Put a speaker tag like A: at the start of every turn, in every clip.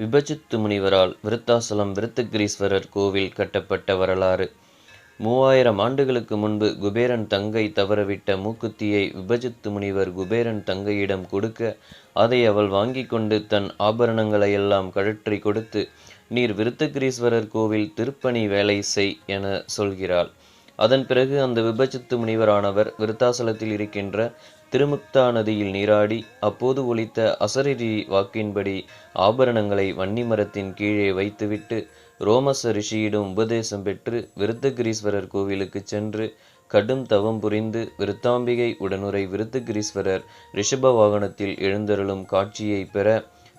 A: விபஜித்து முனிவரால் விருத்தாசலம் விருத்தகிரீஸ்வரர் கோவில் கட்டப்பட்ட வரலாறு. மூவாயிரம் ஆண்டுகளுக்கு முன்பு குபேரன் தங்கை தவறவிட்ட மூக்குத்தியை விபஜித்து முனிவர் குபேரன் தங்கையிடம் கொடுக்க அதை அவள் வாங்கி கொண்டு தன் ஆபரணங்களையெல்லாம் கழற்றி கொடுத்து நீர் விருத்தகிரீஸ்வரர் கோவில் திருப்பணி வேலை செய் என சொல்கிறாள். அதன் பிறகு அந்த விபச்சித்து முனிவரானவர் விருத்தாசலத்தில் இருக்கின்ற திருமுக்தா நதியில் நீராடி அப்போது ஒலித்த அசரீரி வாக்கின்படி ஆபரணங்களை வன்னி மரத்தின் கீழே வைத்துவிட்டு ரோமச ரிஷியிடம் உபதேசம் பெற்று விருத்தகிரீஸ்வரர் கோவிலுக்கு சென்று கடும் தவம் புரிந்து விருத்தாம்பிகை உடனுரை விருத்தகிரீஸ்வரர் ரிஷப வாகனத்தில் எழுந்தருளும் காட்சியை பெற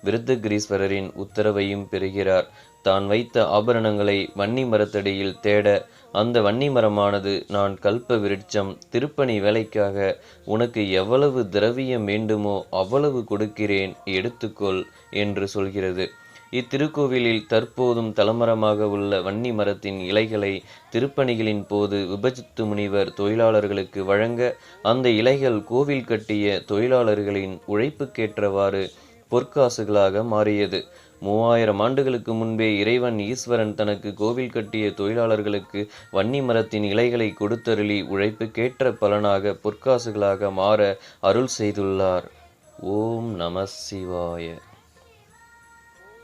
A: விருத்தகிரீஸ்வரரின் உத்தரவையும் பெறுகிறார். தான் வைத்த ஆபரணங்களை வன்னி மரத்தடியில் தேட அந்த வன்னி மரமானது நான் கல்ப விருட்சம் திருப்பணி வேலைக்காக உனக்கு எவ்வளவு திரவியம் வேண்டுமோ அவ்வளவு கொடுக்கிறேன் எடுத்துக்கொள் என்று சொல்கிறது. இத்திருக்கோவிலில் தற்போதும் தலமரமாக உள்ள வன்னி மரத்தின் இலைகளை திருப்பணிகளின் போது விபஜித்து முனிவர் தொழிலாளர்களுக்கு வழங்க அந்த இலைகள் கோவில் கட்டிய தொழிலாளர்களின் உழைப்புக்கேற்றவாறு பொற்காசுகளாக மாறியது. மூவாயிரம் ஆண்டுகளுக்கு முன்பே இறைவன் ஈஸ்வரன் தனக்கு கோவில் கட்டிய தொழிலாளர்களுக்கு வன்னி மரத்தின் இலைகளை கொடுத்தருளி உழைப்புக்கேற்ற பலனாக பொற்காசுகளாக மாற அருள் செய்துள்ளார். ஓம் நம சிவாய.